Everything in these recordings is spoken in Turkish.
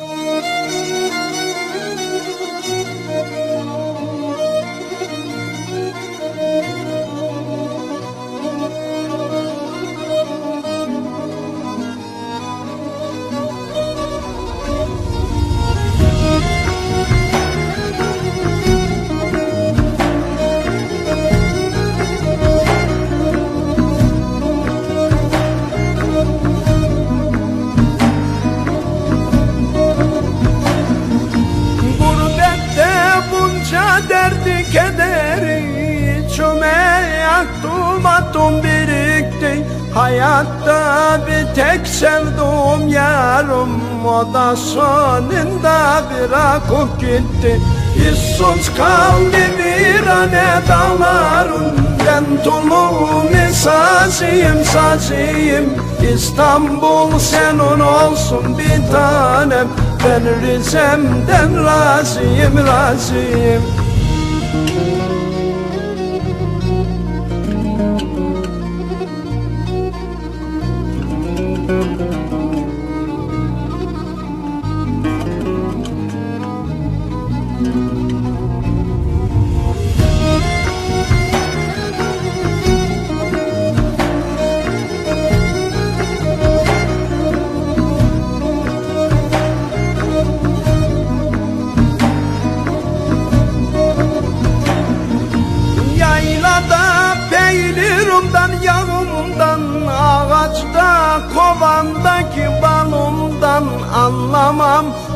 Música derdi kederi Çöme yaktım attım birikti. Hayatta bir tek sevduğum yarım O da sonunda bırakıp gitti. İssuz kaldı virane dağlarım Ben tulum sazıyım sazıyım. İstanbul senin olsun bir tanem Ben Rize'mden razıyım razıyım thank you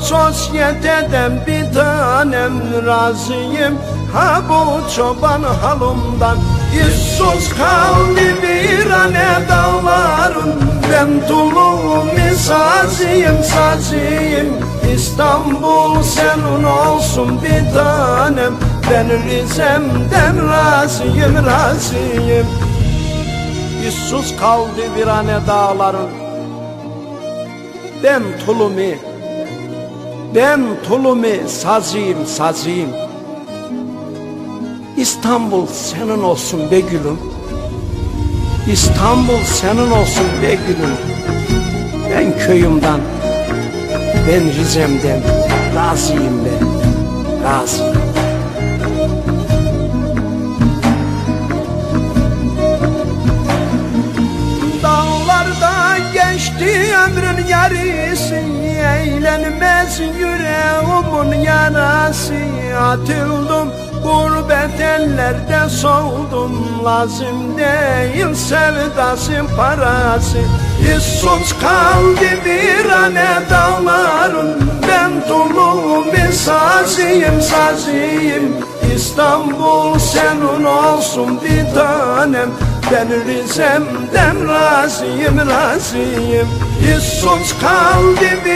sosyeteden bir tanem razıyım. Ha bu çoban halımdan. İşsuz kaldı bir ane dağların. Ben tulum sazıyım sazıyım. İstanbul senin olsun bir tanem. Ben Rize'mden razıyım razıyım. İşsuz kaldı bir ane dağların. Ben tulumi Ben tulumi sazıyım sazıyım. İstanbul senin olsun be gülüm. İstanbul senin olsun be gülüm. Ben köyümden Ben Rize'mden Razıyım ben Razıyım. Dağlarda geçti ömrün yarısı Eğlenmez yüreğimin yarası Atıldım gurbet ellerde soğudum Lazım değil sevdası parası. İssuz kaldı bir ane dağların Ben tulum bir sazıyım. Sazıyım İstanbul senin olsun bir tanem Ben Rize'mden razıyım razıyım. İssuz kaldı bir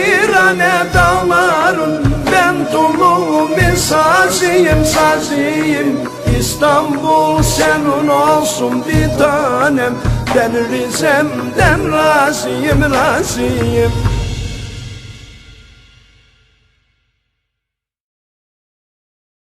ane dağların Ben tulum bir sazıyım sazıyım. İstanbul senin olsun bir tanem Ben Rize'mden razıyım razıyım